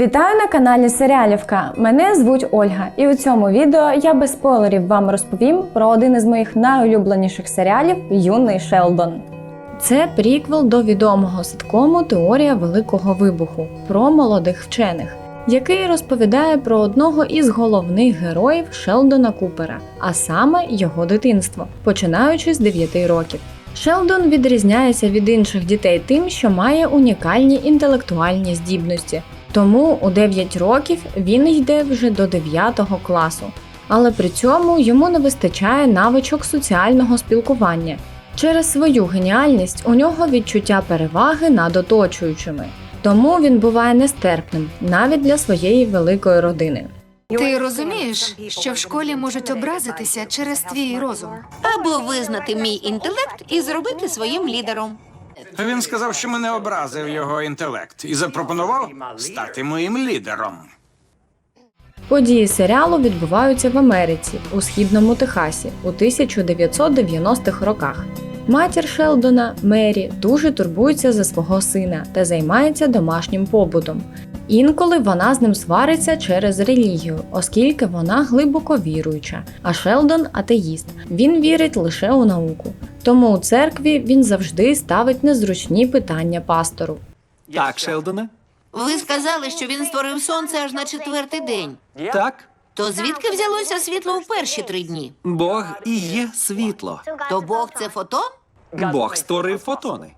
Вітаю на каналі Серіалівка. Мене звуть Ольга, і у цьому відео я без спойлерів вам розповім про один із моїх найулюбленіших серіалів Юний Шелдон. Це приквел до відомого ситкому Теорія Великого Вибуху про молодих вчених, який розповідає про одного із головних героїв Шелдона Купера, а саме його дитинство, починаючи з 9 років. Шелдон відрізняється від інших дітей тим, що має унікальні інтелектуальні здібності. Тому у 9 років він йде вже до 9 класу. Але при цьому йому не вистачає навичок соціального спілкування. Через свою геніальність у нього відчуття переваги над оточуючими. Тому він буває нестерпним навіть для своєї великої родини. Ти розумієш, що в школі можуть образитися через твій розум. Або визнати мій інтелект і зробити своїм лідером. Він сказав, що мене образив його інтелект і запропонував стати моїм лідером. Події серіалу відбуваються в Америці у східному Техасі у 1990-х роках. Матір Шелдона Мері дуже турбується за свого сина та займається домашнім побутом. Інколи вона з ним свариться через релігію, оскільки вона глибоко віруюча, а Шелдон атеїст. Він вірить лише у науку. Тому у церкві він завжди ставить незручні питання пастору. Так, Шелдоне? Ви сказали, що він створив сонце аж на четвертий день. Так. То звідки взялося світло в перші три дні? Бог і є світло. То Бог це фотон? Бог створив фотони.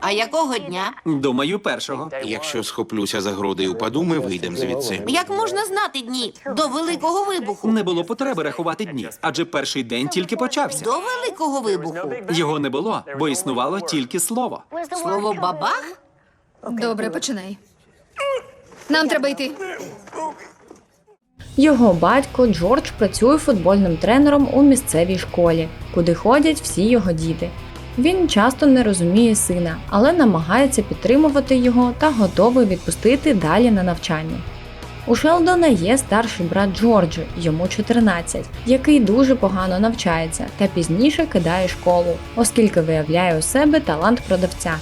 А якого дня? Думаю, першого. Якщо схоплюся за груди і упаду, ми вийдемо звідси. Як можна знати дні до великого вибуху? Не було потреби рахувати дні, адже перший день тільки почався. До великого вибуху. Його не було, бо існувало тільки слово. Слово бабах? Добре, починай. Нам треба йти. Його батько Джордж працює футбольним тренером у місцевій школі, куди ходять всі його діти. Він часто не розуміє сина, але намагається підтримувати його та готовий відпустити далі на навчання. У Шелдона є старший брат Джорджі, йому 14, який дуже погано навчається та пізніше кидає школу, оскільки виявляє у себе талант продавця.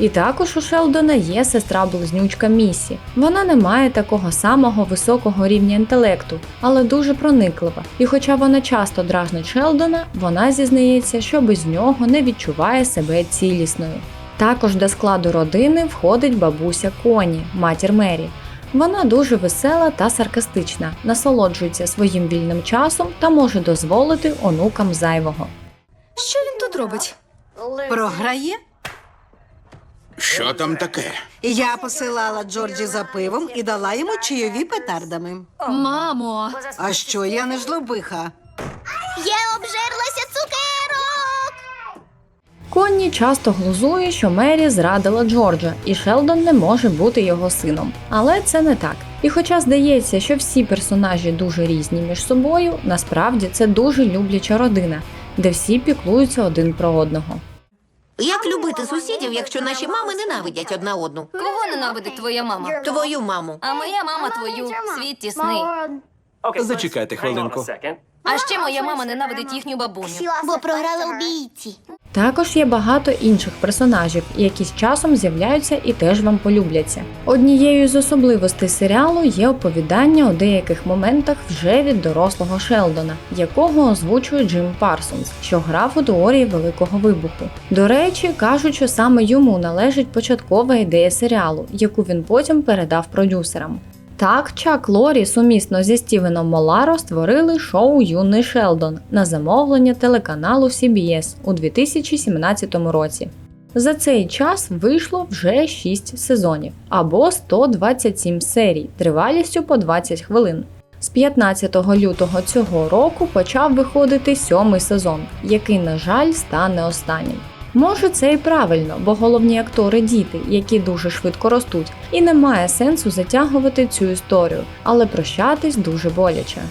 І також у Шелдона є сестра-близнючка Місі. Вона не має такого самого високого рівня інтелекту, але дуже прониклива. І хоча вона часто дражнить Шелдона, вона зізнається, що без нього не відчуває себе цілісною. Також до складу родини входить бабуся Коні, матір Мері. Вона дуже весела та саркастична, насолоджується своїм вільним часом та може дозволити онукам зайвого. Що він тут робить? Програє? Що там таке? Я посилала Джорджі за пивом і дала йому чайові петардами. Мамо, А що я не жлобиха? Я обжерлася цукерок! Конні часто глузує, що Мері зрадила Джорджа, і Шелдон не може бути його сином. Але це не так. І хоча здається, що всі персонажі дуже різні між собою, насправді це дуже любляча родина, де всі піклуються один про одного. Як любити сусідів, якщо наші мами ненавидять одна одну? Кого ненавидить твоя мама? Твою маму. А моя мама твою. Світ тісний. Зачекайте хвилинку. А ще моя мама ненавидить їхню бабуню. Бо програла у бійці. Також є багато інших персонажів, які з часом з'являються і теж вам полюбляться. Однією з особливостей серіалу є оповідання у деяких моментах вже від дорослого Шелдона, якого озвучує Джим Парсонс, що грав у теорії Великого Вибуху. До речі, кажуть, що саме йому належить початкова ідея серіалу, яку він потім передав продюсерам. Так, Чак Лорі сумісно зі Стівеном Моларо створили шоу Юний Шелдон на замовлення телеканалу CBS у 2017 році. За цей час вийшло вже 6 сезонів або 127 серій тривалістю по 20 хвилин. З 15 лютого цього року почав виходити сьомий сезон, який, на жаль, стане останнім. Може, це і правильно, бо головні актори діти, які дуже швидко ростуть, і немає сенсу затягувати цю історію, але прощатись дуже боляче.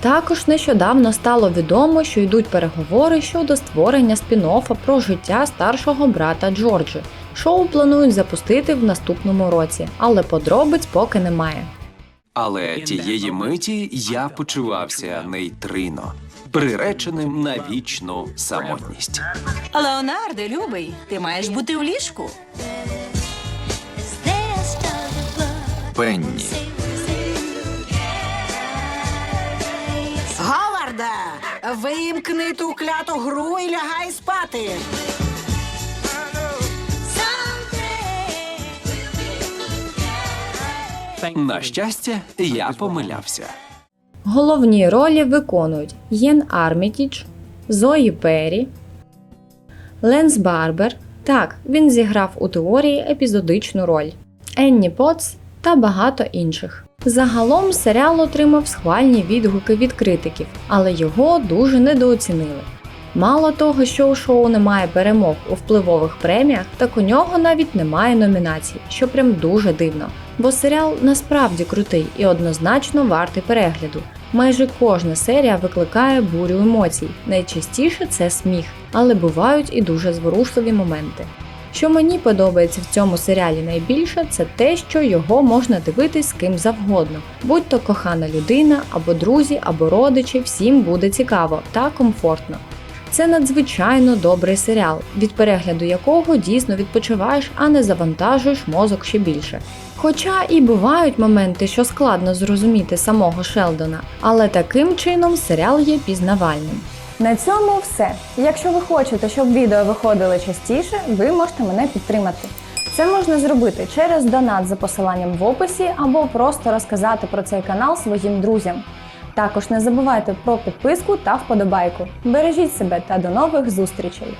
Також нещодавно стало відомо, що йдуть переговори щодо створення спін-оффа про життя старшого брата Джорджі. Шоу планують запустити в наступному році, але подробиць поки немає. Але тієї миті я почувався нейтрино, приреченим на вічну самотність. Леонарде, любий, ти маєш бути в ліжку. Пенні. Говарда, вимкни ту кляту гру і лягай спати. На щастя, я помилявся. Головні ролі виконують Єн Армітіч, Зої Перрі, Ленс Барбер. Так, він зіграв у теорії епізодичну роль, Енні Потс та багато інших. Загалом серіал отримав схвальні відгуки від критиків, але його дуже недооцінили. Мало того, що у шоу немає перемог у впливових преміях, так у нього навіть немає номінацій, що прям дуже дивно. Бо серіал насправді крутий і однозначно вартий перегляду. Майже кожна серія викликає бурю емоцій. Найчастіше це сміх, але бувають і дуже зворушливі моменти. Що мені подобається в цьому серіалі найбільше, це те, що його можна дивитись з ким завгодно, будь то кохана людина, або друзі, або родичі, всім буде цікаво та комфортно. Це надзвичайно добрий серіал, від перегляду якого дійсно відпочиваєш, а не завантажуєш мозок ще більше. Хоча і бувають моменти, що складно зрозуміти самого Шелдона, але таким чином серіал є пізнавальним. На цьому все. Якщо ви хочете, щоб відео виходили частіше, ви можете мене підтримати. Це можна зробити через донат за посиланням в описі або просто розказати про цей канал своїм друзям. Також не забувайте про підписку та вподобайку. Бережіть себе та до нових зустрічей!